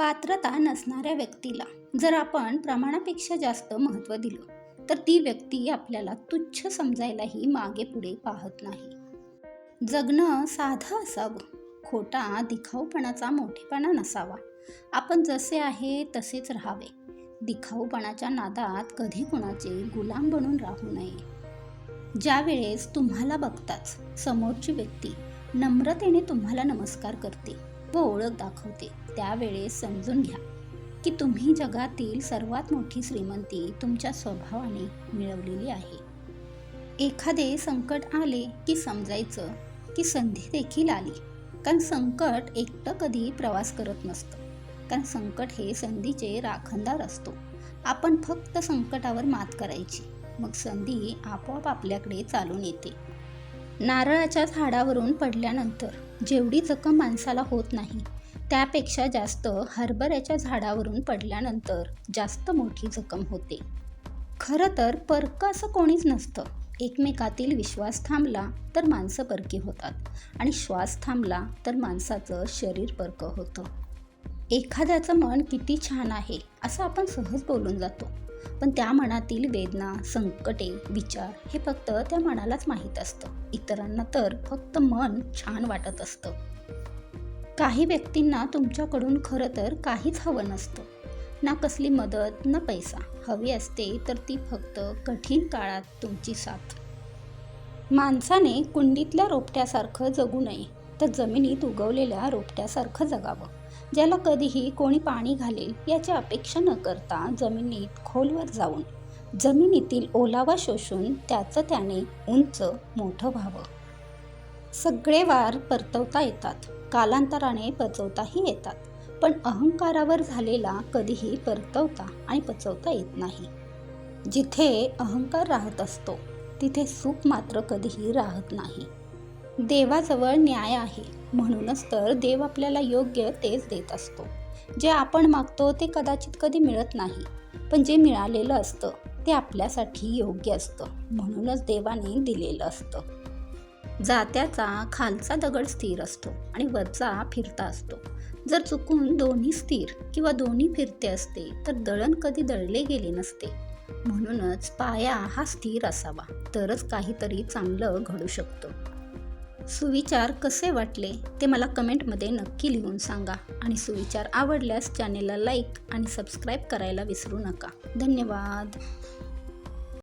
पात्रता नसणाऱ्या व्यक्तीला जर आपण प्रमाणापेक्षा जास्त महत्त्व दिलं तर ती व्यक्ती आपल्याला तुच्छ समजायलाही मागे पुढे पाहत नाही. जगणं साधं असावं. खोटा दिखाऊपणाचा मोठेपणा नसावा. आपण जसे आहे तसेच राहावे. दिखाऊपणाच्या नादात कधी कुणाचे गुलाम बनून राहू नये. ज्या वेळेस तुम्हाला बघताच समोरची व्यक्ती नम्रतेने तुम्हाला नमस्कार करते व ओळख दाखवते. त्यावेळेस समजून घ्या की तुम्ही जगातील सर्वात मोठी श्रीमंती तुमच्या स्वभावाने मिळवलेली आहे. एखादे संकट आले की समजायचं की संधी देखील आली. कारण संकट एकटं कधी प्रवास करत नसतं. कारण संकट हे संधीचे राखणदार असतो. आपण फक्त संकटावर मात करायची. मग संधी आपोआप आपल्याकडे चालून येते. नारळाच्या झाडावरून पडल्यानंतर जेवढी जखम माणसाला होत नाही त्यापेक्षा जास्त हरभऱ्याच्या झाडावरून पडल्यानंतर जास्त मोठी जखम होते. खरं तर परकं असं कोणीच नसतं. एकमेकातील विश्वास थांबला तर माणसं परकी होतात आणि श्वास थांबला तर माणसाचं शरीर परकं होतं. एखाद्याचं मन किती छान आहे असं आपण सहज बोलून जातो. पण त्या मनातील वेदना संकटे विचार हे फक्त त्या मनालाच माहीत असतं. इतरांना तर फक्त मन छान वाटत असतं. काही व्यक्तींना तुमच्याकडून खरं तर काहीच हवं नसतं. ना कसली मदत ना पैसा. हवी असते तर ती फक्त कठीण काळात तुमची साथ. माणसाने कुंडीतल्या रोपट्यासारखं जगू नये तर जमिनीत उगवलेल्या रोपट्यासारखं जगावं. ज्याला कधीही कोणी पाणी घालेल याची अपेक्षा न करता जमिनीत खोलवर जाऊन जमिनीतील ओलावा शोषून त्याचं त्याने उंच मोठं व्हावं. सगळे वार परतवता येतात. कालांतराने पचवताही येतात. पण अहंकारावर झालेला कधीही परतवता आणि पचवता येत नाही. जिथे अहंकार राहत असतो तिथे सुख मात्र कधीही राहत नाही. देवाजवळ न्याय आहे. म्हणूनच तर देव आपल्याला योग्य तेच देत असतो. जे आपण मागतो ते कदाचित कधी मिळत नाही. पण जे मिळालेलं असतं ते आपल्यासाठी योग्य असतं. म्हणूनच देवाने दिलेलं असतं. जात्याचा खालचा दगड स्थिर असतो आणि वरचा फिरता असतो. जर चुकून दोन्ही स्थिर किंवा दोन्ही फिरते असते तर दळण कधी दळले गेले नसते. म्हणूनच पाया हा स्थिर असावा. तरच काहीतरी चांगलं घडू शकतं. सुविचार कसे वाटले ते मला कमेंटमध्ये नक्की लिहून सांगा. आणि सुविचार आवडल्यास चॅनेलला लाईक आणि सबस्क्राईब करायला विसरू नका. धन्यवाद.